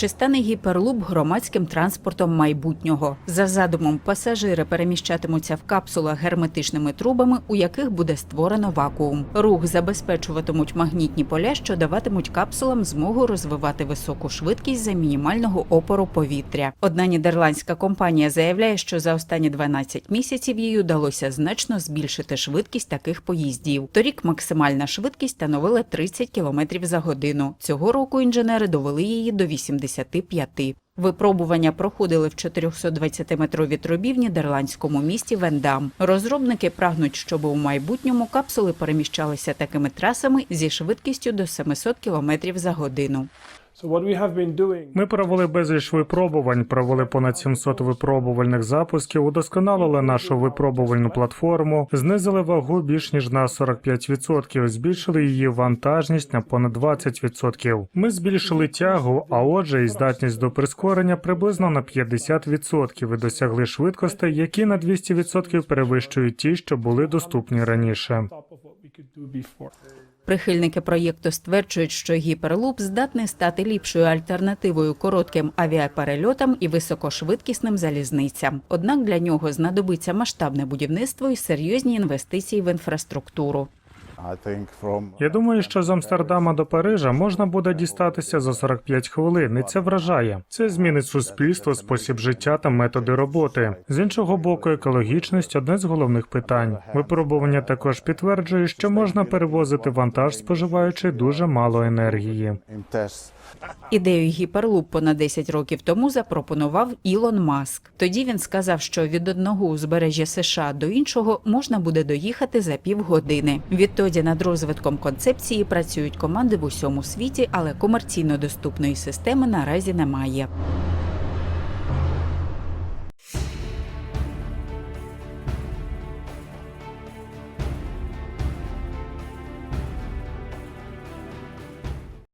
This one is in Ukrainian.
Чи стане гіперлуп громадським транспортом майбутнього? За задумом, пасажири переміщатимуться в капсулах герметичними трубами, у яких буде створено вакуум. Рух забезпечуватимуть магнітні поля, що даватимуть капсулам змогу розвивати високу швидкість за мінімального опору повітря. Одна нідерландська компанія заявляє, що за останні 12 місяців їй удалося значно збільшити швидкість таких поїздів. Торік максимальна швидкість становила 30 км за годину. Цього року інженери довели її до 85. Випробування проходили в 420-метровій трубі в нідерландському місті Вендам. Розробники прагнуть, щоб у майбутньому капсули переміщалися такими трасами зі швидкістю до 700 км за годину. Ми провели безліч випробувань, провели понад 700 випробувальних запусків, удосконалили нашу випробувальну платформу, знизили вагу більш ніж на 45%, збільшили її вантажність на понад 20%. Ми збільшили тягу, а отже, і здатність до прискорення приблизно на 50% і досягли швидкостей, які на 200% перевищують ті, що були доступні раніше. Прихильники проєкту стверджують, що гіперлуп здатний стати ліпшою альтернативою коротким авіаперельотам і високошвидкісним залізницям. Однак для нього знадобиться масштабне будівництво і серйозні інвестиції в інфраструктуру. Я думаю, що з Амстердама до Парижа можна буде дістатися за 45 хвилин, і це вражає. Це змінить суспільство, спосіб життя та методи роботи. З іншого боку, екологічність одне з головних питань. Випробування також підтверджує, що можна перевозити вантаж, споживаючи дуже мало енергії. Ідею гіперлуп понад 10 років тому запропонував Ілон Маск. Тоді він сказав, що від одного узбережжя США до іншого можна буде доїхати за півгодини. Відтоді над розвитком концепції працюють команди в усьому світі, але комерційно доступної системи наразі немає.